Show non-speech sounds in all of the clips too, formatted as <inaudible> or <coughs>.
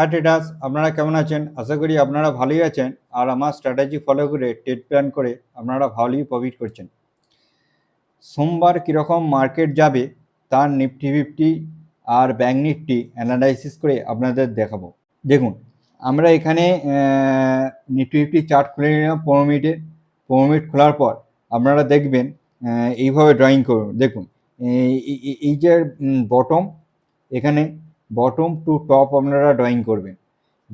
হ্যাঁ ট্রেডার্স আপনারা কেমন আছেন? আশা করি আপনারা ভালোই আছেন। আর আমার স্ট্র্যাটেজি ফলো করে ট্রেড প্ল্যান করে আপনারা ভালোই প্রফিট করছেন। সোমবার কীরকম মার্কেট যাবে, তার নিফটি ফিফটি আর ব্যাঙ্ক নিফটি অ্যানালাইসিস করে আপনাদের দেখাবো। দেখুন, আমরা এখানে নিফটি ফিফটি চার্ট খুলে নিলাম পনেরো মিনিটে। পনেরো মিনিট খোলার পর আপনারা দেখবেন এইভাবে ড্রয়িং করুন। দেখুন, এই- যে বটম এখানে বটম টু টপ আপনারা ড্রয়িং করবেন।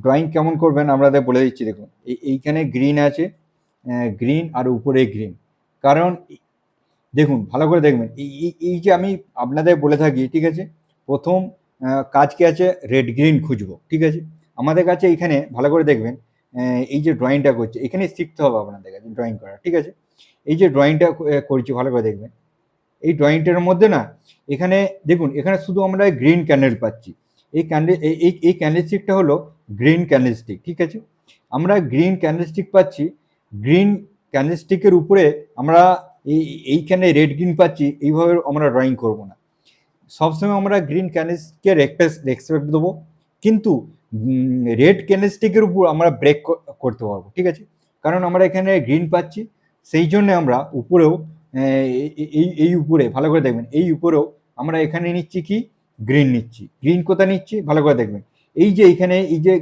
ড্রয়িং কেমন করবেন আপনাদের বলে দিচ্ছি, দেখুন, এই- এইখানে গ্রিন আছে গ্রিন আর উপরে গ্রিন কারণ, দেখুন, ভালো করে দেখবেন, এই এই- যে আমি আপনাদের বলে থাকি, ঠিক আছে? প্রথম কাজ কি আছে? রেড গ্রিন খুঁজবো, ঠিক আছে? আমাদের কাছে এখানে ভালো করে দেখবেন এই যে ড্রয়িংটা করছে, এখানে শিখতে হবে আপনাদের কাছে ড্রয়িং করা, ঠিক আছে? এই যে ড্রয়িংটা করছি, ভালো করে দেখবেন। এই ড্রয়িংটার মধ্যে না, এখানে, দেখুন, এখানে শুধু আমরা গ্রিন ক্যান্ডেল পাচ্ছি। এই ক্যান্ডেল এই এই ক্যান্ডেলস্টিকটা হলো গ্রিন ক্যান্ডেলস্টিক ঠিক আছে? আমরা গ্রিন ক্যান্ডেলস্টিক পাচ্ছি। গ্রিন ক্যান্ডেলস্টিকের উপরে আমরা এই, এইখানে রেড গ্রিন পাচ্ছি, এইভাবে আমরা ড্রয়িং করব না। সবসময় আমরা গ্রিন ক্যান্ডেলস্টিকে রেসপেক্ট দেবো। কিন্তু রেড ক্যান্ডেলস্টিকের উপর আমরা ব্রেক করতে পারব, ঠিক আছে? কারণ আমরা এখানে গ্রিন পাচ্ছি, সেই জন্য আমরা উপরেও এই এই উপরে, ভালো করে দেখবেন, এই উপরেও আমরা এখানে নিচ্ছি কি? গ্রিন নিচ্ছি। গ্রিন কোথায় নিচ্ছি? ভালো করে দেখবেন। এই যে এইখানে এই যে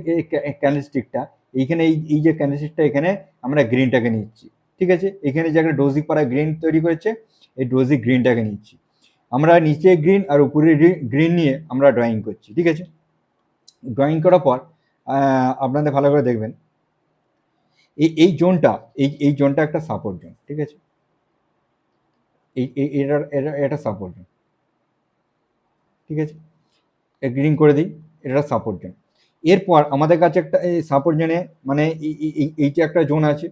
ক্যান্ডেলস্টিকটা এইখানে এই যে ক্যান্ডেলস্টিকটা এখানে আমরা গ্রিনটাকে নিচ্ছি। ঠিক আছে? এখানে যে একটা ডোজি পাড়া গ্রিন তৈরি করেছে, এই ডোজি গ্রিনটাকে নিচ্ছি। আমরা নিচে গ্রিন আর উপরে গ্রিন নিয়ে আমরা ড্রয়িং করছি। ঠিক আছে? ড্রয়িং করার পর আপনাদের ভালো করে দেখবেন। এই এই জোনটা, এই এই জোনটা একটা সাপোর্ট জোন ঠিক আছে? এই এটা এটা সাপোর্ট জোন ঠিক আছে? গ্রিন করে দিই, এটা সাপোর্ট জোন এরপর আমাদের কাছে একটা সাপোর্ট জোনে মানে এই- এই- এই- এই যে একটা জোন আছে।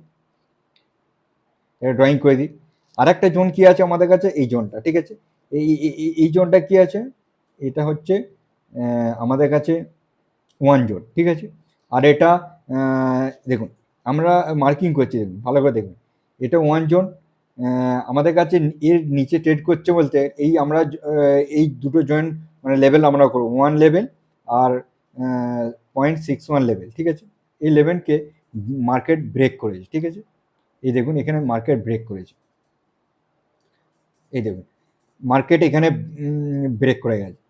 এটা ড্রয়িং করে দিই। আর একটা জোন কি আছে আমাদের কাছে? এই জোনটা ঠিক আছে? এই- এই জোনটা কি আছে? এটা হচ্ছে আমাদের কাছে ওয়ান জোন ঠিক আছে? আর এটা দেখুন, আমরা মার্কিং করছি, দেখুন, ভালো করে দেখুন। এটা ওয়ান জোন আমাদের কাছে এর নিচে ট্রেড করছে বলতে, এই আমরা এই দুটো জয়েন্ট মানে লেভেল আমরা করব। ওয়ান লেভেল আর পয়েন্ট সিক্স ওয়ান লেভেল ঠিক আছে? এই লেভেলকে মার্কেট ব্রেক করেছে, ঠিক আছে? এই দেখুন, এখানে মার্কেট ব্রেক করেছে। এই দেখুন মার্কেট এখানে ব্রেক করে গেছে।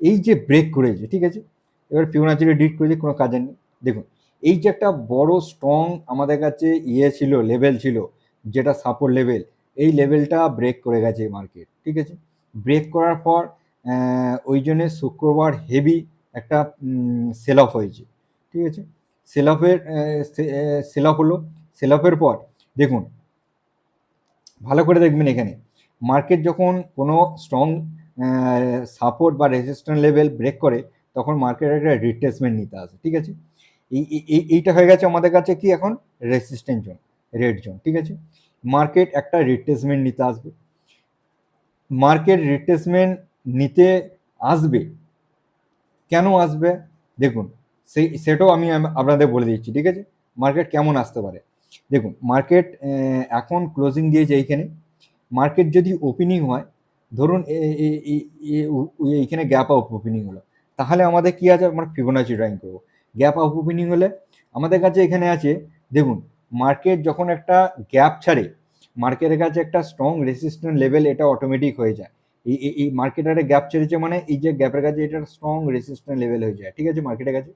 এই যে ব্রেক করেছে, ঠিক আছে? এবার ফিবোনাচিকে ডিট করে দিয়ে কোনো কাজের নেই দেখুন, এই যে একটা বড় স্ট্রং আমাদের কাছে ইয়ে ছিল লেভেল ছিল, যেটা সাপোর্ট লেভেল এই লেভেলটা ব্রেক করে গেছে মার্কেট ঠিক আছে? ব্রেক করার পর ওই জন্যে শুক্রবার হেভি একটা সেল অফ হয়েছে। ঠিক আছে? সেল অফের সেল অফ হলো। সেল অফের পর, দেখুন, ভালো করে দেখবেন এখানে। মার্কেট যখন কোনো স্ট্রং সাপোর্ট বা রেজিস্ট্যান্ট লেভেল ব্রেক করে, তখন মার্কেট একটা রিট্রেসমেন্ট নিতে আসে। ঠিক আছে? এই, এই- এই- এইটা হয়ে গেছে আমাদের কাছে কি এখন? রেসিস্ট্যান্ট জোন রেড জোন ঠিক আছে? মার্কেট একটা রিট্রেসমেন্ট নিতে আসবে। মার্কেট রিট্রেসমেন্ট নিতে আসবে। কেন আসবে? দেখুন, সেই, সেটাও আমি আপনাদের বলে দিচ্ছি, ঠিক আছে? মার্কেট কেমন আসতে পারে? দেখুন, মার্কেট এখন ক্লোজিং দিয়েছে এইখানে। মার্কেট যদি ওপেনিং হয়, ধরুন এইখানে গ্যাপ আপ ওপেনিং হলো, তাহলে আমাদের কি আছে? আমরা ফিবোনাচি ড্রয়িং করব। গ্যাপ আপ ওপেনিং হলে আমাদের কাছে এখানে আছে, দেখুন, মার্কেট যখন একটা গ্যাপ ছাড়ে, মার্কেটের কাছে একটা স্ট্রং রেসিস্ট্যান্ট লেভেল এটা অটোমেটিক হয়ে যায়। এই একটা গ্যাপ ছেড়েছে মানে এই যে গ্যাপের কাছে এটা স্ট্রং রেসিস্ট্যান্ট লেভেল হয়ে যায় ঠিক আছে মার্কেটের কাছে?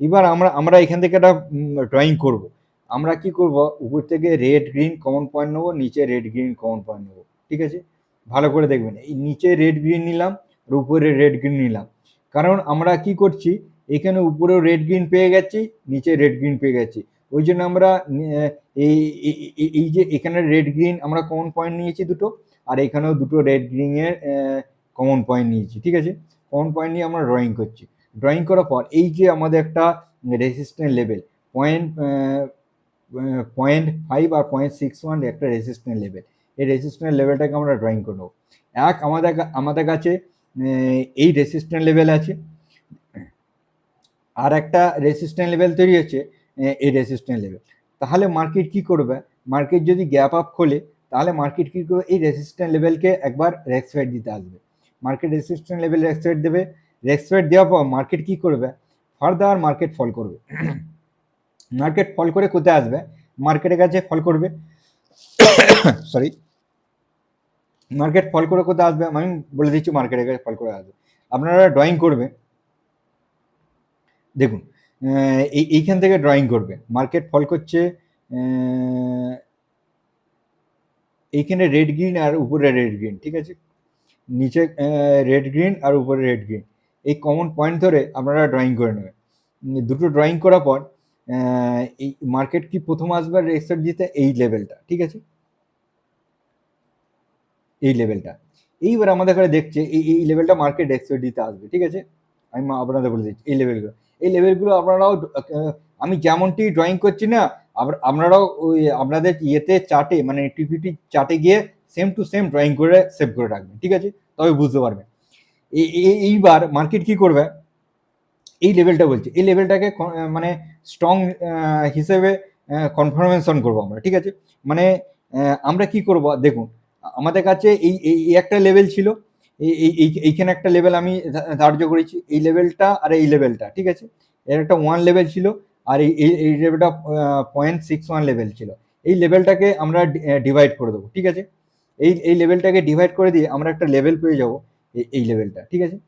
এবার আমরা আমরা এখান থেকে একটা ড্রয়িং করব। আমরা কি করব? উপর থেকে রেড গ্রিন কমন পয়েন্ট নেব, নিচে রেড গ্রিন কমন পয়েন্ট নেব। ঠিক আছে? ভালো করে দেখবেন। এই নিচে রেড গ্রিন নিলাম, আর উপরে রেড গ্রিন নিলাম। কারণ আমরা কি করছি? এখানে উপরেও রেড গ্রিন পেয়ে গেছি, নিচে রেড গ্রিন পেয়ে গেছি। ওই জন্য আমরা এই- এই যে এখানে রেড গ্রিন আমরা কমন পয়েন্ট নিয়েছি দুটো। আর এখানেও দুটো রেড গ্রিনের কমন পয়েন্ট নিয়েছি, ঠিক আছে? কমন পয়েন্ট নিয়ে আমরা ড্রয়িং করছি। ড্রয়িং করার পর এই যে আমাদের একটা resistant level point point five আর পয়েন্ট সিক্স ওয়ান একটা রেসিস্ট্যান্ট লেভেল এই রেসিস্ট্যান্ট লেভেলটাকে আমরা ড্রয়িং করে নেব। এক, আমাদের আমাদের কাছে এই রেসিস্ট্যান্ট লেভেল আছে। আর একটা রেসিস্ট্যান্ট লেভেল তৈরি হচ্ছে এই রেসিস্ট্যান্ট লেভেল তাহলে মার্কেট কি করবে? মার্কেট যদি গ্যাপ আপ খোলে তাহলে মার্কেট কি করবে? এই রেসিস্ট্যান্ট লেভেলকে একবার রেক্সপেক্ট দিতে আসবে। মার্কেট রেসিস্ট্যান্ট লেভেল রেক্সপেক্ট দেবে। রেক্সপেক্ট দেওয়ার পর মার্কেট কি করবে? ফার্দার মার্কেট ফল করবে। <coughs> মার্কেট ফল করে কোথায় আসবে? মার্কেটের কাছে ফল করবে। সরি মার্কেট ফল করে কোথায় আসবে? আমি বলে দিচ্ছি মার্কেটের কাছে ফল করে আসবে। আপনারা ড্রয়িং করবে। দেখুন এই, এইখান থেকে ড্রয়িং করবে। মার্কেট ফল করছে এইখানে রেড গ্রিন আর উপরে রেড গ্রিন ঠিক আছে? নিচে রেড গ্রিন আর উপরে রেড গ্রিন এই কমন পয়েন্ট ধরে আপনারা ড্রয়িং করে নেবেন। দুটো ড্রয়িং করার পর এই মার্কেট কি প্রথম আসবে রেক্সার দিতে এই লেভেলটা ঠিক আছে? এই লেভেলটা এইবার আমাদের এখানে দেখছে, এই এই লেভেলটা মার্কেট এক্সপেক্ট দিতে আসবে, ঠিক আছে? আমি আপনাদের বলে দিচ্ছি, এই লেভেলগুলো এই লেভেলগুলো আপনারাও আমি যেমনটি ড্রয়িং করছি না আপনারাও ওই আপনাদের ইয়েতে চার্টে মানে টিপিটি চার্টে গিয়ে সেম টু সেম ড্রয়িং করে সেভ করে রাখবেন, ঠিক আছে? তবে বুঝতে পারবেন। এই- এই- এইবার মার্কেট কি করবে? এই লেভেলটা বলছে। এই লেভেলটাকে মানে স্ট্রং হিসেবে কনফার্মেশন করব আমরা, ঠিক আছে? মানে আমরা কি করব? দেখুন, আমাদের কাছে এই এই একটা লেভেল ছিল। এই- এইখানে একটা লেভেল আমি ধার্য করেছি। এই লেভেলটা আর এই লেভেলটা ঠিক আছে? এর একটা ওয়ান লেভেল ছিল। আর এই, এই- লেভেলটা পয়েন্ট সিক্স ওয়ান লেভেল ছিল। এই লেভেলটাকে আমরা ডিভাইড করে দেবো, ঠিক আছে? এই এই লেভেলটাকে ডিভাইড করে দিয়ে আমরা একটা লেভেল পেয়ে যাব এই লেভেলটা ঠিক আছে?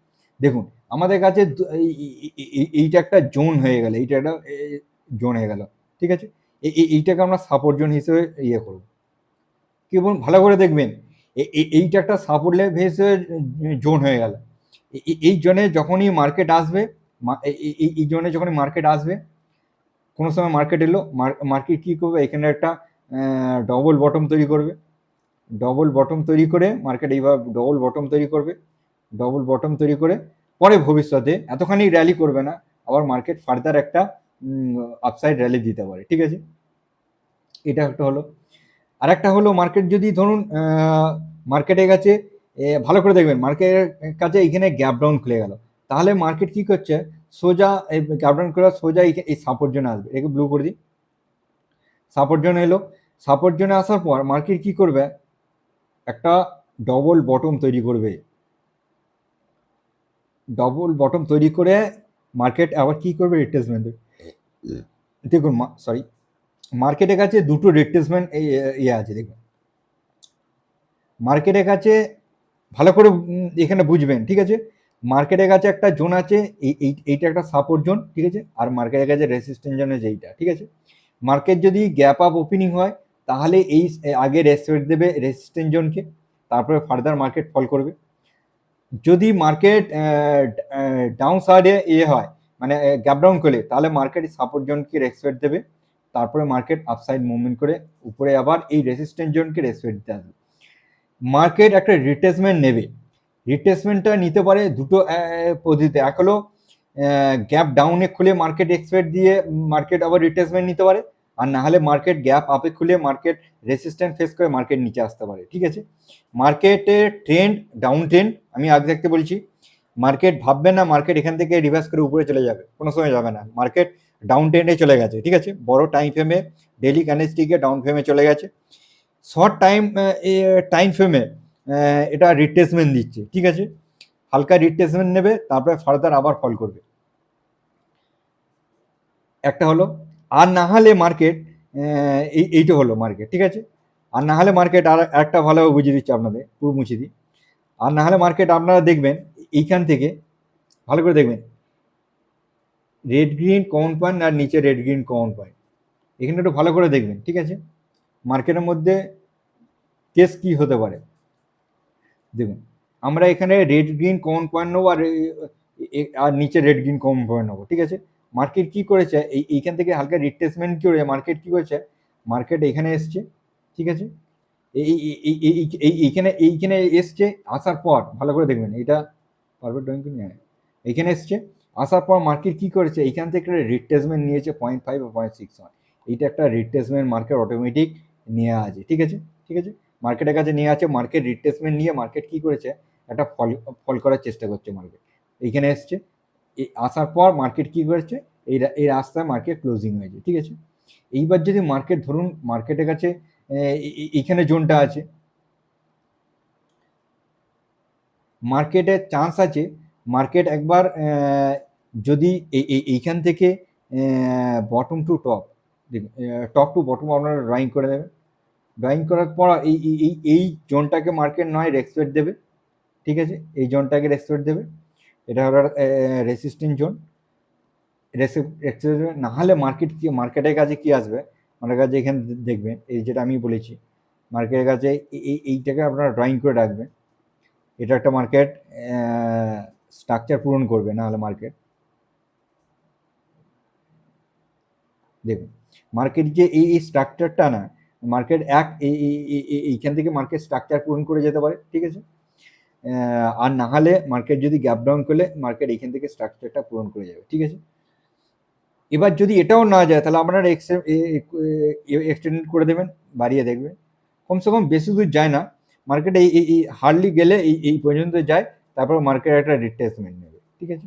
দেখুন, আমাদের কাছে এই- এই- এই- এই- এইটা একটা জোন হয়ে গেল, এইটা একটা জোন হয়ে গেল, ঠিক আছে? এই- এই- এইটাকে আমরা সাপোর্ট জোন হিসেবে ইয়ে করব। কি বলুন, ভালো করে দেখবেন এইটা একটা সাপোর্ট লেভেল হিসেবে জোন হয়ে গেল। এই জোনে যখনই মার্কেট আসবে এই জোনে যখনই মার্কেট আসবে কোনো সময় মার্কেট এলো মার্কেট কী করবে? এখানে একটা ডবল বটম তৈরি করবে। ডবল বটম তৈরি করে মার্কেট এইভাবে ডবল বটম তৈরি করবে। ডবল বটম তৈরি করে পরে ভবিষ্যতে এতখানি র্যালি করবে না আবার মার্কেট ফার্দার একটা আপসাইড র্যালি দিতে পারে ঠিক আছে? এটা একটা হলো। আর একটা হলো মার্কেট যদি ধরুন মার্কেটের কাছে এ, ভালো করে দেখবেন মার্কেটের কাছে এখানে গ্যাপ ডাউন খুলে গেল। তাহলে মার্কেট কি করছে? সোজা, এই গ্যাপ ডাউন করে সোজা এই- সাপোর্ট জোনে আসবে। একে ব্লু করে দিই। সাপোর্ট জোনে এলো। সাপোর্ট জোনে আসার পর মার্কেট কি করবে? একটা ডবল বটম তৈরি করবে। ডবল বটম তৈরি করে মার্কেট আবার কি করবে? রিট্রেসমেন্ট দেখুন সরি মার্কেটের কাছে দুটো রিট্রেসমেন্ট ইয়ে আছে, দেখুন। মার্কেটের কাছে ভালো করে এখানে বুঝবেন, ঠিক আছে? মার্কেটের কাছে একটা জোন আছে, এই- এই- এইটা একটা সাপোর্ট জোন ঠিক আছে? আর মার্কেটের কাছে রেসিস্ট্যান্ট জোন আছে এইটা ঠিক আছে? মার্কেট যদি গ্যাপ আপ ওপেনিং হয়, তাহলে এই আগে রেসপেক্ট দেবে রেসিস্ট্যান্ট জোনকে তারপরে ফার্দার মার্কেট ফল করবে। যদি মার্কেট ডাউন সাইডে ইয়ে হয় মানে গ্যাপ ডাউন করে তাহলে মার্কেট সাপোর্ট জোনকে রেসপেক্ট দেবে, তারপরে মার্কেট আপসাইড মুভমেন্ট করে, উপরে আবার এই রেসিস্ট্যান্ট জোনকে রেসপেক্ট দিতে আসবে। মার্কেট একটা রিটেসমেন্ট নেবে। রিট্রেসমেন্টটা নিতে পারে দুটো পদ্ধতিতে। এক হলো গ্যাপ ডাউনে খুলে মার্কেট এক্সপেক্ট দিয়ে মার্কেট আবার রিট্রেসমেন্ট নিতে পারে, আর না হলে মার্কেট গ্যাপ আপে খুলে মার্কেট রেসিস্ট্যান্ট ফেস করে মার্কেট নিচে আসতে পারে, ঠিক আছে? মার্কেটের ট্রেন্ড ডাউন ট্রেন্ড আমি আগে থাকতে বলছি মার্কেট ভাববে না মার্কেট এখান থেকে রিভার্স করে উপরে চলে যাবে, কোনো সময় যাবে না। মার্কেট ডাউন ট্রেন্ডে চলে গেছে, ঠিক আছে? বড় টাইম ফ্রেমে ডেলি ক্যান্ডেলস্টিকে ডাউন ফ্রেমে চলে গেছে। শর্ট টাইম টাইম ফ্রেমে এটা রিট্রেসমেন্ট দিচ্ছে, ঠিক আছে? হালকা রিট্রেসমেন্ট নেবে, তারপরে ফার্দার আবার ফল করবে। একটা হলো, আর না হলে মার্কেট এই, এইটা হলো মার্কেট ঠিক আছে? আর না হলে মার্কেট আর একটা ভালোভাবে বুঝিয়ে দিচ্ছে আপনাদের, পুরো মুছে দিই। আর না হলে মার্কেট আপনারা দেখবেন, এইখান থেকে, ভালো করে দেখবেন রেড গ্রিন কমন পয়েন্ট আর নিচে রেড গ্রিন কমন পয়েন্ট এখানে একটু ভালো করে দেখবেন, ঠিক আছে? মার্কেটের মধ্যে কেস কি হতে পারে? দেখুন, আমরা এখানে রেড গ্রিন কমন পয়েন্ট নেব আর আর নিচে রেড গ্রিন কমন পয়েন্ট নেব, ঠিক আছে? মার্কেট কি করেছে? এই, এইখান থেকে হালকা রিট্রেসমেন্ট করে মার্কেট কি করেছে? মার্কেট এখানে এসছে, ঠিক আছে? এই এই- এই- এই- এই- এই- এইখানে এইখানে এসছে, আসার পর, ভালো করে দেখবেন, এটা পারফেক্ট ড্রয়িং করে নিয়ে এইখানে এসছে, আসার পর মার্কেট কি করেছে? এইখান থেকে রিট্রেসমেন্ট নিয়েছে পয়েন্ট ফাইভ বা পয়েন্ট সিক্স ওয়ান এইটা একটা রিট্রেসমেন্ট মার্কেট অটোমেটিক নিয়ে আছে, ঠিক আছে? ঠিক আছে? মার্কেটের কাছে নিয়ে আছে মার্কেট রিট্রেসমেন্ট নিয়ে মার্কেট কি করেছে? একটা ফল ফল করার চেষ্টা করছে মার্কেট এইখানে এসছে আসার পর মার্কেট কি করেছে? এই এই রাস্তায় মার্কেট ক্লোজিং হয়েছে, ঠিক আছে? এইবার যদি মার্কেট ধরুন মার্কেটের কাছে এইখানে জোনটা আছে। মার্কেটের চান্স আছে মার্কেট একবার যদি এই- এই- এইখান থেকে bottom to top top to bottom আপনারা ড্রয়িং করে দেবেন। ড্রয়িং করার পর এই, এই- এই জোনটাকে মার্কেট নয় রেসপেক্ট দেবে। ঠিক আছে? এই জোনটাকে রেসপেক্ট দেবে। এটা হলো রেসিস্টেন্ট জোন। রেসপেক্ট না হলে মার্কেট কি মার্কেটের কাছে কি আসবে? আমার কাছে এখানে দেখবেন, এই যেটা আমি বলেছি। মার্কেটের কাছে এই- এই এইটাকে আপনারা ড্রয়িং করে রাখবেন। এটা একটা মার্কেট স্ট্রাকচার পূরণ করবে না হলে মার্কেট দেখুন মার্কেট যে এই স্ট্রাকচারটা না মার্কেট এক, এই- এই- এই- এই- এইখান থেকে মার্কেট স্ট্রাকচার পূরণ করে যেতে পারে, ঠিক আছে? আর না হলে মার্কেট যদি গ্যাপ ডাউন করলে, মার্কেট এইখান থেকে স্ট্রাকচারটা পূরণ করে যাবে, ঠিক আছে? এবার যদি এটাও না যায়, তাহলে আপনারা এক্সটেন্ড করে দেবেন, বাড়িয়ে দেখবেন। কমসে কম বেশি দূর যায় না, মার্কেটে এই এই হার্ডলি গেলে এই এই পর্যন্ত যায়, তারপর মার্কেট একটা রিট্রেসমেন্ট নেবে, ঠিক আছে?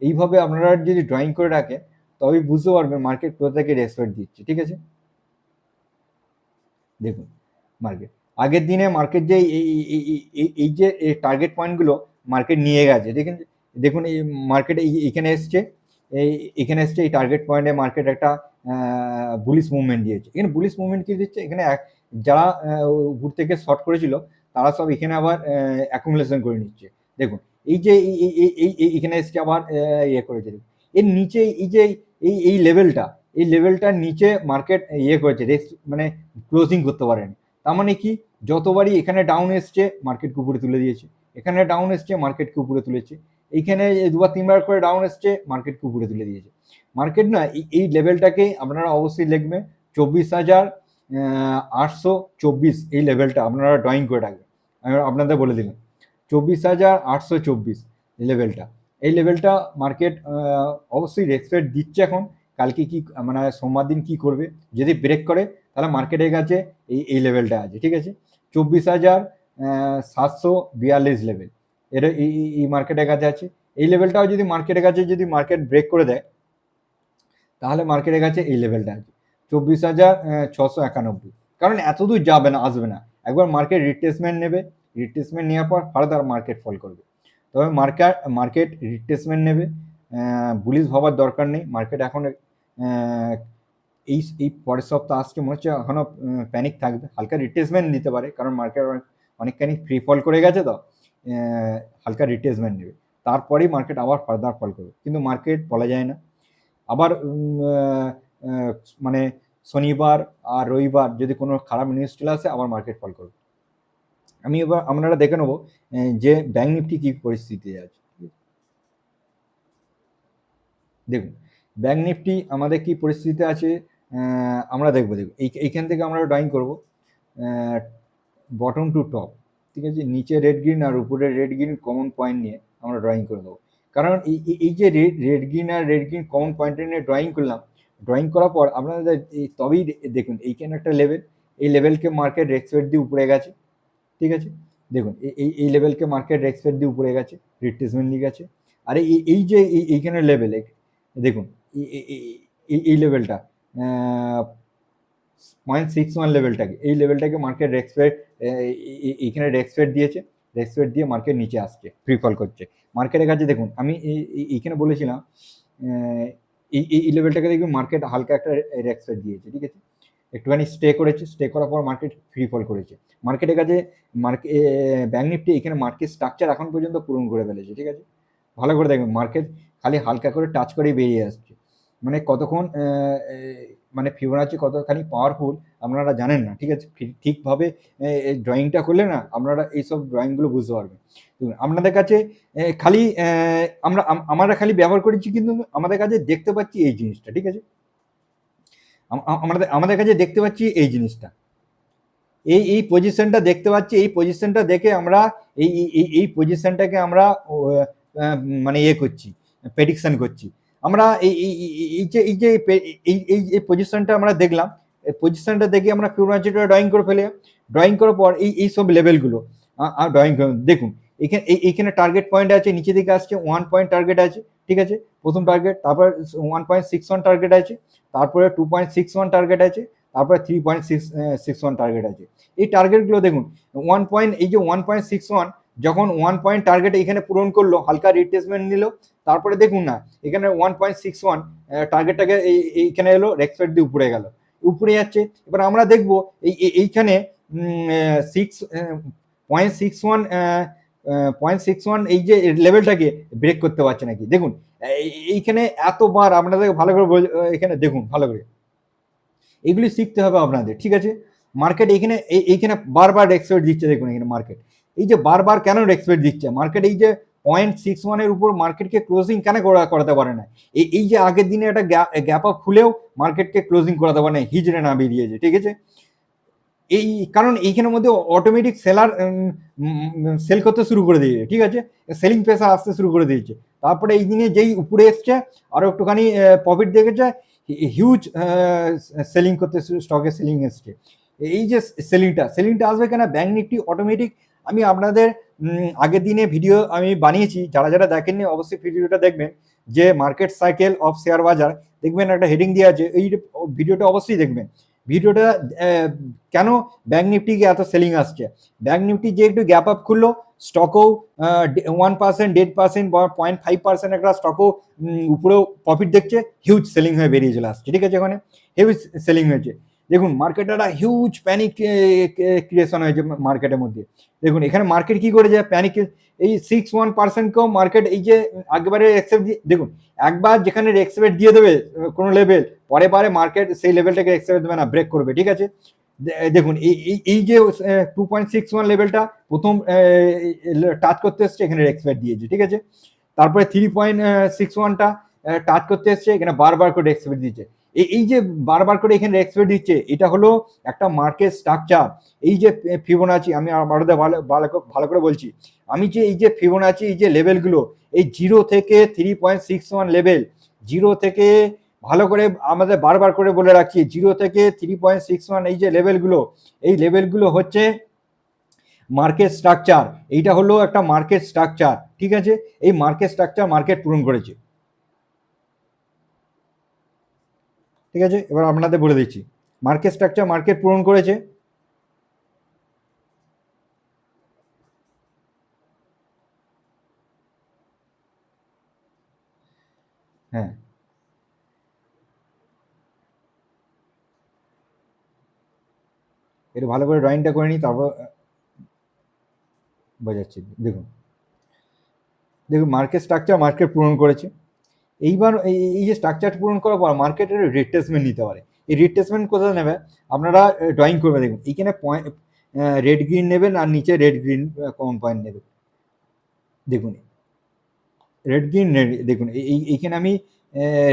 এইভাবে আপনারা যদি ড্রয়িং করে রাখেন, তবেই বুঝতে পারবেন মার্কেট কোথা থেকে রেসপেক্ট দিচ্ছে, ঠিক আছে? দেখুন মার্কেট আগের দিনে মার্কেট যে, এই- যে টার্গেট পয়েন্টগুলো মার্কেট নিয়ে গেছে, দেখুন দেখুন এই মার্কেট এখানে এসছে, এই এখানে এসছে, এই টার্গেট পয়েন্টে মার্কেট একটা বুলিশ মুভমেন্ট দিয়েছে। এখানে বুলিশ মুভমেন্ট কি দিচ্ছে? এখানে যারা উপর থেকে শর্ট করেছিল, তারা সব এখানে আবার অ্যাকুমুলেশন করে নিচ্ছে। দেখুন, এই যে, এই- এখানে এসছে আবার ইয়ে করেছে। এর নিচে এই যে, এই এই লেভেলটা এই লেভেলটার নিচে মার্কেট ইয়ে করেছে রেস্ট মানে ক্লোজিং করতে পারেন। তার মানে কি? যতবারই এখানে ডাউন এসছে মার্কেটকে উপরে তুলে দিয়েছে। এখানে ডাউন এসছে মার্কেটকে উপরে তুলেছে। এইখানে দুবার, তিনবার করে ডাউন এসছে মার্কেটকে উপরে তুলে দিয়েছে। মার্কেট না, এই- লেভেলটাকে আপনারা অবশ্যই লিখবেন চব্বিশ হাজার আটশো চব্বিশ, এই লেভেলটা আপনারা ড্রয়িং করে রাখবেন আমি আপনাদের বলে দিলাম, চব্বিশ হাজার, আটশো চব্বিশ, এই লেভেলটা এই লেভেলটা মার্কেট অবশ্যই রেসপেক্ট দিচ্ছে এখন। কালকে কি মানে সোমবার দিন কি করবে? যদি ব্রেক করে, তাহলে মার্কেটের কাছে এই এই লেভেলটা আছে, ঠিক আছে? চব্বিশ হাজার সাতশো বিয়াল্লিশ লেভেল এটা এই, এই- মার্কেটের কাছে আছে। এই লেভেলটাও যদি মার্কেটের কাছে যদি মার্কেট ব্রেক করে দেয়, তাহলে মার্কেটের কাছে এই লেভেলটা আছে। চব্বিশ হাজার ছশো একানব্বই। কারণ এত দূর যাবে না, আসবে না। একবার মার্কেট রিপ্লেসমেন্ট নেবে। রিপ্লেসমেন্ট নেওয়ার পর ফার্দার মার্কেট ফল করবে। তবে মার্কেট মার্কেট রিট্রেসমেন্ট নেবে। বুলিশ হওয়ার দরকার নেই। মার্কেট এখন এই এই পরের সপ্তাহ আসছে, মনে হচ্ছে এখনও প্যানিক থাকবে। হালকা রিটেসমেন্ট নিতে পারে, কারণ মার্কেট অনেকখানি ফ্রি ফল করে গেছে তো হালকা রিটেসমেন্ট নেবে। তারপরেই মার্কেট আবার ফার্দার ফল করবে। কিন্তু মার্কেট বলা যায় না। আবার মানে শনিবার আর রবিবার যদি কোনো খারাপ নিউজ চলে আসে, আবার মার্কেট ফল করবে। আমি এবার, আপনারা দেখে নেব যে ব্যাঙ্ক নিফটি কী পরিস্থিতি আছে। দেখুন ব্যাঙ্ক নিফটি আমাদের কি পরিস্থিতিতে আছে আমরা দেখব দেখব। এই, এইখান থেকে আমরা ড্রয়িং করব। বটম টু টপ ঠিক আছে? নিচে রেড গ্রিন আর উপরে রেড গ্রিন কমন পয়েন্ট নিয়ে আমরা ড্রয়িং করে দেবো। কারণ এই যে রেড রেড গ্রিন আর রেড গ্রিন কমন পয়েন্টে নিয়ে ড্রয়িং করলাম ড্রয়িং করার পর আপনাদের তবেই দেখুন, এইখানে একটা লেভেল এই লেভেলকে মার্কেট রেক্সপেক্ট দিয়ে উপরে গেছে, ঠিক আছে? দেখুন, এই- এই লেভেলকে মার্কেট রেক্সপেক্ট দিয়ে উপরে গেছে রিট্রেসমেন্ট নিয়ে গেছে। আর এই এই যে এই- এইখানে লেভেল দেখুন এই- লেভেলটা পয়েন্ট সিক্স ওয়ান লেভেলটাকে এই লেভেলটাকে মার্কেট রেক্সপেক্ট এইখানে রেক্সপেক্ট দিয়েছে রেক্সপেক্ট দিয়ে মার্কেট নিচে আসছে ফ্রি ফল করছে। মার্কেটের কাছে দেখুন, আমি এই- এই- এইখানে বলেছিলাম এই এই লেভেলটাকে দেখুন মার্কেট হালকা একটা রেক্সপেক্ট দিয়েছে, ঠিক আছে? একটুখানি স্টে করেছে স্টে করার পর মার্কেট ফ্রি ফল করেছে। মার্কেটের কাছে মার্কেট ব্যাঙ্ক নিফটি এখানে মার্কেট স্ট্রাকচার এখন পর্যন্ত পূরণ করে ফেলেছে, ঠিক আছে? ভালো করে দেখবেন মার্কেট খালি হালকা করে টাচ করেই বেরিয়ে আসছে। মানে কতক্ষণ মানে ফিবোনাচি কতখানি পাওয়ারফুল আপনারা জানেন না, ঠিক আছে? ঠিক- ঠিকভাবে ড্রয়িংটা করলে না, আপনারা এইসব ড্রয়িংগুলো বুঝতে পারবেন। আপনাদের কাছে খালি আমরা আমরা খালি ব্যবহার করেছি, কিন্তু আমাদের কাছে দেখতে পাচ্ছি এই জিনিসটা, ঠিক আছে? আম- আম- আমাদের আমাদের কাছে দেখতে পাচ্ছি এই জিনিসটা। এই এই পজিশনটা দেখতে পাচ্ছি, এই পজিশনটা দেখে আমরা, এই এই পজিশনটাকে আমরা মানে ইয়ে করছি প্রেডিকশন করছি। আমরা এই এই যে এই যে এই এই পজিশনটা আমরা দেখলাম, এই পজিশনটা দেখে আমরা ফিবোনাচিটা ড্রয়িং করে ফেলে ড্রয়িং করার পর এই এই সব লেভেলগুলো ড্রয়িং দেখুন, এখানে, এই- এইখানে টার্গেট পয়েন্ট আছে, নিচে দিকে আসছে ওয়ান পয়েন্ট টার্গেট আছে, ঠিক আছে? প্রথম টার্গেট তারপর one point six one target আছে, তারপরে two point six one target আছে, তারপরে three point six six one target আছে। এই টার্গেটগুলো দেখুন ওয়ান পয়েন্ট এই যে ওয়ান পয়েন্ট সিক্স ওয়ান যখন ওয়ান পয়েন্ট টার্গেট এখানে পূরণ করল, হালকা রিট্রেসমেন্ট নিল তারপরে দেখুন না, এখানে ওয়ান পয়েন্ট সিক্স ওয়ান টার্গেটটাকে এই, এইখানে এলো রেক্সপেক্ট দিয়ে উপরে গেল। উপরে যাচ্ছে, এবার আমরা দেখব, এই, এই- এইখানে six point six one point six one এই যে লেভেলটাকে ব্রেক করতে পারছে নাকি? দেখুন এইখানে এতবার আপনাদের ভালো করে এখানে দেখুন, ভালো করে। এগুলি শিখতে হবে আপনাদের, ঠিক আছে? মার্কেট এইখানে এই- এইখানে বারবার রেক্সপেক্ট দিচ্ছে, দেখুন এখানে মার্কেট এই যে বারবার কেন রেক্সপেক্ট দিচ্ছে? মার্কেট এই যে পয়েন্ট সিক্স ওয়ানের উপর মার্কেটকে ক্লোজিং কেন করা করাতে পারে না? এই যে আগের দিনে একটা গ্যাপ আপ খুলেও মার্কেটকে ক্লোজিং করাতে পারে না হিজড়ে না বেরিয়েছে ঠিক আছে? এই কারণ এইখানের মধ্যে অটোমেটিক সেলার সেল করতে শুরু করে দিয়েছে, ঠিক আছে? সেলিং প্রেসার আসতে শুরু করে দিয়েছে। তারপরে এই দিনে যেই উপরে এসছে, আরও একটুখানি প্রফিট দেখেছে হিউজ সেলিং করতে স্টকে সেলিং এসছে। এই যে সেলিংটা সেলিংটা আসবে কেন? ব্যাংক নিফটি অটোমেটিক আমি আপনাদের আগের দিনে ভিডিও আমি বানিয়েছি। যারা যারা দেখেননি, অবশ্যই ভিডিওটা দেখবেন। যে মার্কেট সাইকেল অফ শেয়ার বাজার দেখবেন একটা হেডিং দিয়ে আছে। এই ভিডিওটা অবশ্যই দেখবেন। ভিডিওটা কেন ব্যাংক নিফটিকে এত সেলিং আসছে? ব্যাংক নিফটি যে একটু গ্যাপ আপ খুললো স্টকও ওয়ান পার্সেন্ট দেড় পার্সেন্ট বা পয়েন্ট ফাইভ পার্সেন্ট একটা স্টকও উপরেও প্রফিট দেখছে। হিউজ সেলিং হয়ে বেরিয়ে চলে আসছে। ঠিক আছে ওখানে? হিউজ সেলিং হয়েছে। দেখুন মার্কেটে একটা হিউজ প্যানিক ক্রিয়েশন হয়েছে মার্কেটের মধ্যে। দেখুন, এখানে মার্কেট কি করেছে? প্যানিক এই সিক্স ওয়ান পার্সেন্টকেও মার্কেট এই যে একবারে এক্সেপ্ট দেখুন, একবার যেখানে এক্সপেক্ট দিয়ে দেবে, কোনো লেভেল পরে পরে মার্কেট সেই লেভেলটাকে এক্সপেক্ট দেবে না ব্রেক করবে, ঠিক আছে? দেখুন, এই, এই- যে টু পয়েন্ট সিক্স ওয়ান লেভেলটা প্রথম টাচ করতে এসছে, এখানে এক্সপেক্ট দিয়েছে, ঠিক আছে? তারপরে থ্রি পয়েন্ট সিক্স ওয়ানটা টাচ করতে এসছে, এখানে বারবার করে এক্সপেক্ট দিচ্ছে এই যে বারবার করে এখানে এক্সপেক্ট দিচ্ছে, এটা হলো একটা মার্কেট স্ট্রাকচার এই যে ফিবোনাচি আমি আমাদের ভালো ভালো ভালো করে বলছি। আমি যে এই যে ফিবোনাচি এই যে লেভেলগুলো এই জিরো থেকে three point six one level zero থেকে ভালো করে আমাদের বারবার করে বলে রাখছি জিরো থেকে থ্রি পয়েন্ট সিক্স ওয়ান এই যে লেভেলগুলো এই লেভেলগুলো হচ্ছে মার্কেট স্ট্রাকচার এইটা হলো একটা মার্কেট স্ট্রাকচার ঠিক আছে? এই মার্কেট স্ট্রাকচার মার্কেট পূরণ করেছে। ঠিক আছে? এবার আপনাদের বলে দিচ্ছি। মার্কেট স্ট্রাকচার মার্কেট পূরণ করেছে। হ্যাঁ। একটু ভালো করে ড্রয়িংটা করে নিই, তারপর বোঝাচ্ছি। দেখুন। দেখুন মার্কেট স্ট্রাকচার মার্কেট পূরণ করেছে। এইবার এই যে স্ট্রাকচার পূরণ করার পর মার্কেটের রিট্রেসমেন্ট নিতে পারে। এই রিট্রেসমেন্ট কোথায় নেবে? আপনারা ড্রয়িং করবে, দেখুন। এইখানে পয়েন্ট রেড গ্রিন নেবেন আর নিচে রেড গ্রিন কমন পয়েন্ট নেবেন। দেখুন রেড গ্রিন দেখুন, এই- এইখানে আমি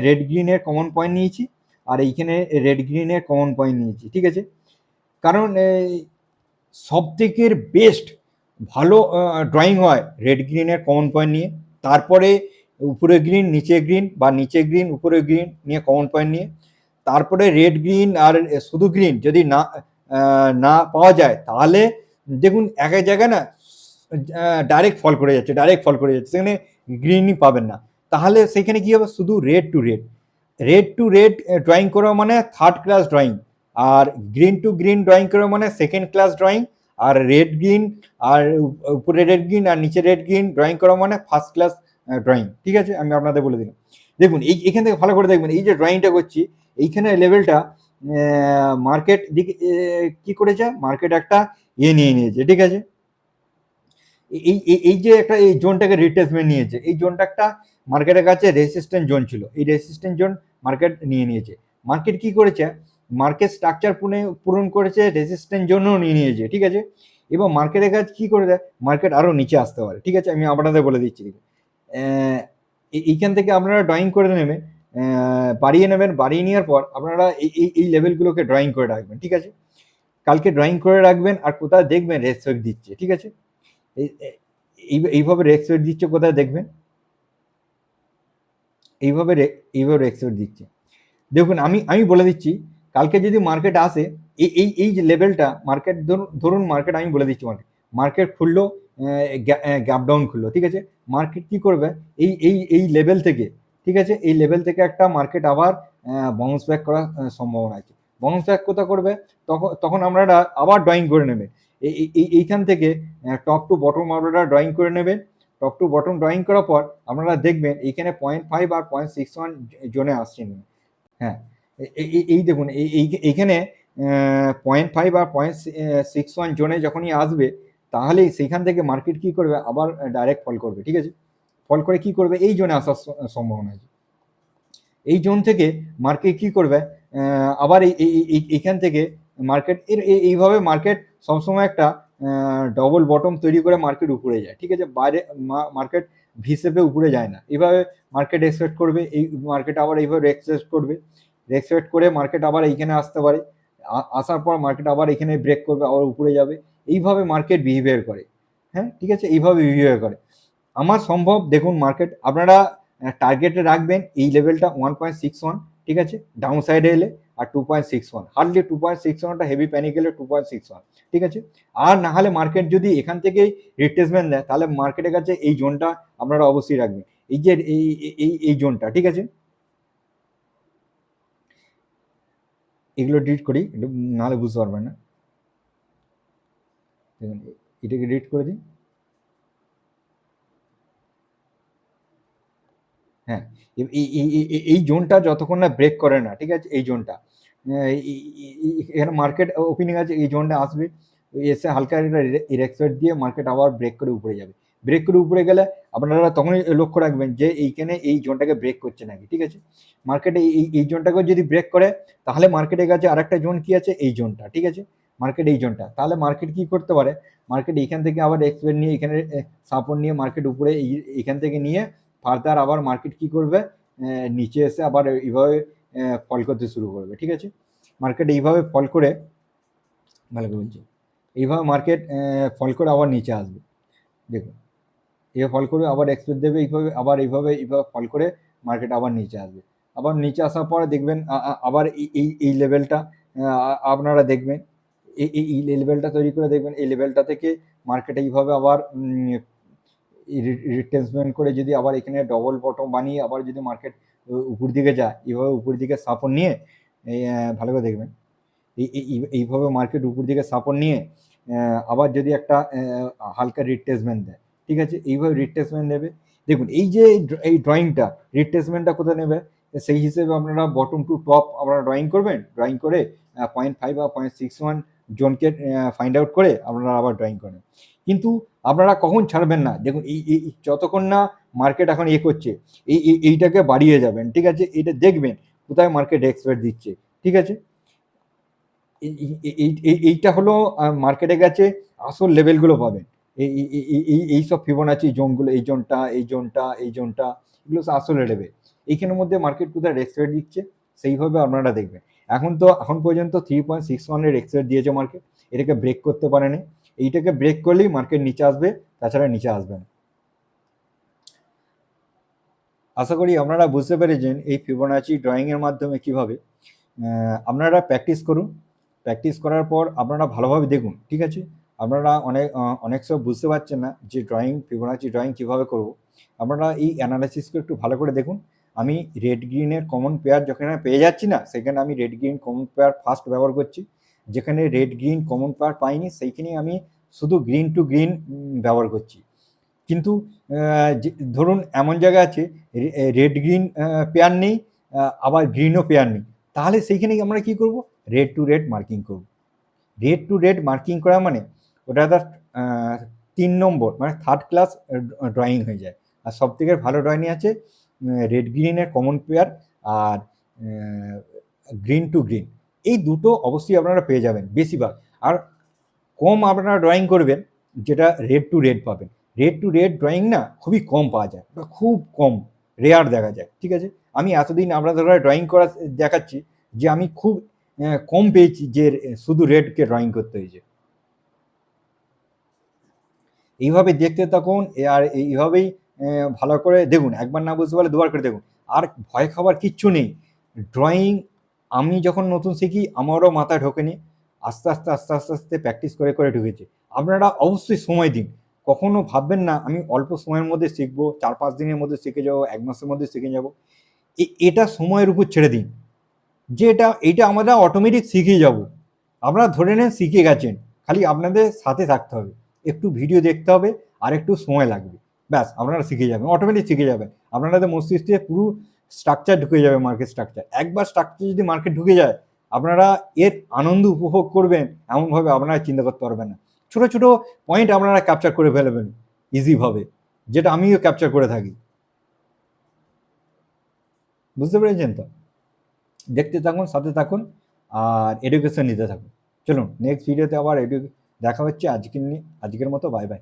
রেড গ্রিনের কমন পয়েন্ট নিয়েছি আর এইখানে রেড গ্রিনের কমন পয়েন্ট নিয়েছি, ঠিক আছে? কারণ সব থেকে বেস্ট ভালো ড্রয়িং হয় রেড গ্রিনের কমন পয়েন্ট নিয়ে। তারপরে উপরে গ্রিন নিচে গ্রিন বা নিচে গ্রিন উপরে গ্রিন নিয়ে কমন পয়েন্ট নিয়ে। তারপরে রেড গ্রিন আর শুধু গ্রিন যদি না না পাওয়া যায়, তাহলে দেখুন এক এক জায়গায় না ডাইরেক্ট ফল করে যাচ্ছে ডাইরেক্ট ফল করে যাচ্ছে। সেখানে গ্রিনই পাবেন না। তাহলে সেখানে কি হবে? শুধু red to red red to red drawing করা মানে থার্ড ক্লাস ড্রয়িং আর গ্রিন টু গ্রিন ড্রয়িং করা মানে সেকেন্ড ক্লাস ড্রয়িং আর রেড গ্রিন আর উপরে রেড গ্রিন আর নিচে রেড গ্রিন ড্রয়িং করা মানে ফার্স্ট ক্লাস ড্রয়িং ঠিক আছে? আমি আপনাদের বলে দিলাম। দেখুন, এই এখান থেকে ভালো করে দেখবেন, এই যে ড্রয়িংটা করছি, এইখানে লেভেলটা মার্কেট দিকে কি করেছে? মার্কেট একটা ইয়ে নিয়ে নিয়েছে, ঠিক আছে? এই এই- যে একটা, এই জোনটাকে রিট্রেসমেন্ট নিয়েছে, এই জোনটা একটা মার্কেটের কাছে রেসিস্ট্যান্ট জোন ছিল। এই রেসিস্ট্যান্ট জোন মার্কেট নিয়ে নিয়েছে। মার্কেট কি করেছে? মার্কেট স্ট্রাকচার পুনে পূরণ করেছে রেসিস্ট্যান্ট জোনও নিয়ে নিয়েছে, ঠিক আছে? এবং মার্কেটের কাছে কি করে দেয়? মার্কেট আরও নিচে আসতে পারে, ঠিক আছে? আমি আপনাদের বলে দিচ্ছি। এইখান থেকে আপনারা ড্রয়িং করে আহ, বাড়িয়ে নেবেন বাড়িয়ে নেওয়ার পর আপনারা এই এই- লেভেলগুলোকে ড্রয়িং করে রাখবেন ঠিক আছে? কালকে ড্রয়িং করে রাখবেন আর কোথায় দেখবেন রেসপেক্ট দিচ্ছে ঠিক আছে? এই- এই- এইভাবে রেসপেক্ট দিচ্ছে কোথায় দেখবেন? এইভাবে এইভাবে রেসপেক্ট দিচ্ছে। দেখুন আমি আমি বলে দিচ্ছি কালকে যদি মার্কেট আসে এই এই এই যে লেভেলটা মার্কেট ধরুন ধরুন মার্কেট আমি বলে দিচ্ছি মার্কেট মার্কেট খুললো গ্যাপ ডাউন খুললো ঠিক আছে? মার্কেট কি করবে? এই এই এই লেভেল থেকে ঠিক আছে? এই লেভেল থেকে একটা মার্কেট আবার বাউন্স ব্যাক আহ, সম্ভাবনা আছে। বাউন্স ব্যাক কোথা করবে? তখন তখন আপনারা আবার ড্রয়িং করে নেবে। এই এই- এই- এইখান থেকে টপ টু বটম আপনারা ড্রয়িং করে নেবেন টপ টু বটম ড্রয়িং করার পর আপনারা দেখবেন এইখানে পয়েন্ট ফাইভ আর পয়েন্ট সিক্স ওয়ান জোনে আসছেন হ্যাঁ এই দেখুন এই এই- এইখানে পয়েন্ট ফাইভ আর পয়েন্ট সিক্স ওয়ান জোনে যখনই আসবে তাহলে সেইখান থেকে মার্কেট কি করবে? আবার ডাইরেক্ট ফল করবে, ঠিক আছে? ফল করে কি করবে? এই জোনে আসার সম্ভাবনা আছে। এই জোন থেকে মার্কেট কি করবে? আবার এই, এই- এই- এইখান থেকে মার্কেট এর এইভাবে মার্কেট সবসময় একটা ডবল বটম তৈরি করে মার্কেট উপরে যায়, ঠিক আছে? বাইরে মার্কেট ভিসেপে উপরে যায় না। এইভাবে মার্কেট এক্সপেক্ট করবে, এই মার্কেট আবার এইভাবে এক্সপেক্ট করবে। এক্সপেক্ট করে মার্কেট আবার এইখানে আসতে পারে। আসার পর মার্কেট আবার এখানে ব্রেক করবে, আবার উপরে যাবে। এইভাবে মার্কেট বিহেভিয়ার করে। হ্যাঁ ঠিক আছে? এইভাবে বিহেভিয়ার করে। আমার সম্ভব, দেখুন মার্কেট আপনারা টার্গেটে রাখবেন, এই লেভেলটা ওয়ান পয়েন্ট সিক্স ওয়ান ঠিক আছে? ডাউন সাইডে এলে আর two point six one hardly two point six ওয়ানটা হেভি প্যানিক এলে টু পয়েন্ট সিক্স ওয়ান ঠিক আছে? আর না হলে মার্কেট যদি এখান থেকেই রিট্রেসমেন্ট দেয় তাহলে মার্কেটের কাছে এই জোনটা আপনারা অবশ্যই রাখবেন। এই যে, এই, এই- এই জোনটা ঠিক আছে? এগুলো ডিলিট করি নাহলে বুঝতে পারবেন না। দেখুন, এটাকে ডিলিট করে দিই হ্যাঁ এই জোনটা যতক্ষণ না ব্রেক করে না, ঠিক আছে? এই জোনটা এখানে মার্কেট ওপেনিং আছে, এই জোনটা আসবে। এসে হালকা একটা রেক্সপেক্ট দিয়ে মার্কেট আবার ব্রেক করে উপরে যাবে। ব্রেক করে উপরে গেলে আপনারা তখনই লক্ষ্য রাখবেন যে এইখানে এই জোনটাকে ব্রেক করছে নাকি, ঠিক আছে? মার্কেটে এই এই জোনটাকেও যদি ব্রেক করে, তাহলে মার্কেটের কাছে আরেকটা জোন কি আছে? এই জোনটা ঠিক আছে? মার্কেট এই জোনটা। তাহলে মার্কেট কি করতে পারে? মার্কেট এইখান থেকে আবার এক্সপেক্ট নিয়ে, এখানে সাপোর্ট নিয়ে মার্কেট উপরে এইখান থেকে নিয়ে ফার্দার আবার মার্কেট কি করবে? নিচে এসে আবার এইভাবে ফল করতে শুরু করবে, ঠিক আছে? মার্কেট এইভাবে ফল করে, ভালো করে বলছি এইভাবে মার্কেট ফল করে আবার নিচে আসবে। দেখুন, এইভাবে ফল করবে আবার এক্সপেক্ট দেবে, এইভাবে আবার এইভাবে এইভাবে ফল করে মার্কেট আবার নিচে আসবে। আবার নিচে আসার পরে দেখবেন আবার এই এই লেভেলটা আপনারা দেখবেন এই লেভেলটা তৈরি করে দেখবেন, এই লেভেলটা থেকে মার্কেট এইভাবে আবার রিটেসমেন্ট করে যদি আবার এখানে ডবল বটম বানিয়ে আবার যদি মার্কেট উপর দিকে যায়, এইভাবে উপর দিকে সাপোর্ট নিয়ে ভালো করে দেখবেন। এই, এই- এই- এইভাবে মার্কেট উপর দিকে সাপোর্ট নিয়ে আবার যদি একটা হালকা রিট্রেসমেন্ট দেয়, ঠিক আছে? এইভাবে রিট্রেসমেন্ট নেবে। দেখুন, এই যে এই ড্রয়িংটা রিট্রেসমেন্টটা কোথায় নেবে? সেই হিসেবে আপনারা বটম টু টপ আপনারা ড্রয়িং করবেন। ড্রয়িং করে পয়েন্ট ফাইভ বা পয়েন্ট সিক্স ওয়ান জোনকে ফাইন্ড আউট করে আপনারা আবার ড্রয়িং করেন কিন্তু আপনারা কখন ছাড়বেন না দেখুন এই যতক্ষণ না মার্কেট এখন এ করছে এই এই- এইটাকে বাড়িয়ে যাবেন ঠিক আছে এটা দেখবেন কোথায় মার্কেট এক্সপার্ট দিচ্ছে ঠিক আছে এই- এই- এই- এই- এইটা হলো মার্কেটে গেছে আসল লেভেলগুলো পাবেন এই এই- এই সব ফিবোনাচি জোনগুলো এই জোনটা এই জোনটা এই জোনটা এগুলো আসল লেভেল এইখানের মধ্যে মার্কেট কোথায় রেক্সপেক্ট দিচ্ছে সেইভাবে আপনারা দেখবেন এখন তো, এখন পর্যন্ত থ্রি পয়েন্ট সিক্স ওয়ানের এক্সপেক্ট দিয়েছে মার্কেট এটাকে ব্রেক করতে পারেনি। এইটাকে ব্রেক করলেই মার্কেট নিচে আসবে, তাছাড়া নিচে আসবে না। আশা করি আপনারা বুঝতে পেরেছেন এই ফিবোনাচি ড্রয়িংয়ের মাধ্যমে কীভাবে আপনারা প্র্যাকটিস করুন। প্র্যাকটিস করার পর আপনারা ভালোভাবে দেখুন, ঠিক আছে? আপনারা অনেক অনেক সব বুঝতে পারছেন না যে ড্রয়িং ফিবোনাচি ড্রয়িং কীভাবে করব। আপনারা এই অ্যানালাইসিসকে একটু ভালো করে দেখুন। আমি রেড গ্রিনের কমন পেয়ার যেখানে পেয়ে যাচ্ছি না, সেখানে আমি red green common pair first ব্যবহার করছি। যেখানে রেড গ্রিন কমন পেয়ার পাইনি সেইখানে আমি শুধু গ্রিন টু গ্রিন ব্যবহার করছি। কিন্তু ধরুন এমন জায়গা আছে রেড গ্রিন পেয়ার নেই আবার গ্রিনও পেয়ার নেই। তাহলে সেইখানে আমরা কি করব? রেড টু রেড মার্কিং করব। রেড টু রেড মার্কিং করা মানে ওটা তার তিন নম্বর মানে থার্ড ক্লাস ড্রয়িং হয়ে যায়। আর সব থেকে ভালো ড্রয়িং আছে রেড গ্রিনের কমন পেয়ার আর গ্রিন টু গ্রিন এই দুটো অবশ্যই আপনারা পেয়ে যাবেন বেশিরভাগ। আর কম আপনারা ড্রয়িং করবেন, যেটা রেড টু রেড পাবেন। রেড টু রেড ড্রয়িং না খুবই কম পাওয়া যায়, বা খুব কম রেয়ার দেখা যায়, ঠিক আছে? আমি এতদিন আপনাদের ড্রয়িং করা দেখাচ্ছি যে আমি খুব কম পেয়েছি যে, শুধু রেডকে ড্রয়িং করতে হয়েছে। এইভাবে দেখতে এ- আর এইভাবেই ভালো করে দেখুন, একবার না বুঝতে পারলে দুবার করে দেখুন। আর ভয় খাবার কিচ্ছু নেই। ড্রয়িং আমি যখন নতুন শিখি, আমারও মাথায় ঢোকেনি। আস্তে আস্তে আস্তে আস্তে আস্তে প্র্যাকটিস করে করে ঢুকেছে। আপনারা অবশ্যই সময় দিন। কখনো ভাববেন না, আমি অল্প সময়ের মধ্যে শিখব, চার, পাঁচ দিনের মধ্যে শিখে যাব, এক মাসের মধ্যে শিখে যাব। এটা সময়ের উপর ছেড়ে দিন। যে এটা এটা আমরা অটোমেটিক শিখে যাব। আপনারা ধরে নেন শিখে গেছেন, খালি আপনাদের সাথে থাকতে হবে। একটু ভিডিও দেখতে হবে, আর একটু সময় লাগবে। ব্যাস, আপনারা শিখে যাবেন অটোমেটিক শিখে যাবেন। আপনাদের মস্তিষ্কে পুরো স্ট্রাকচার ঢুকে যাবে মার্কেট স্ট্রাকচার একবার স্ট্রাকচার যদি মার্কেট ঢুকে যায়, আপনারা এর আনন্দ উপভোগ করবেন, এমনভাবে আপনারা চিন্তা করতে পারবেন না। ছোট ছোট পয়েন্ট আপনারা ক্যাপচার করে ফেলবেন ইজিভাবে যেটা আমিও ক্যাপচার করে থাকি। বুঝতে পেরেছেন তো? দেখতে থাকুন, সাথে থাকুন, আর এডুকেশন নিতে থাকুন। চলুন নেক্সট ভিডিওতে আবার এডু দেখা হচ্ছে। আজকের নিয়ে আজকের মতো বাই বাই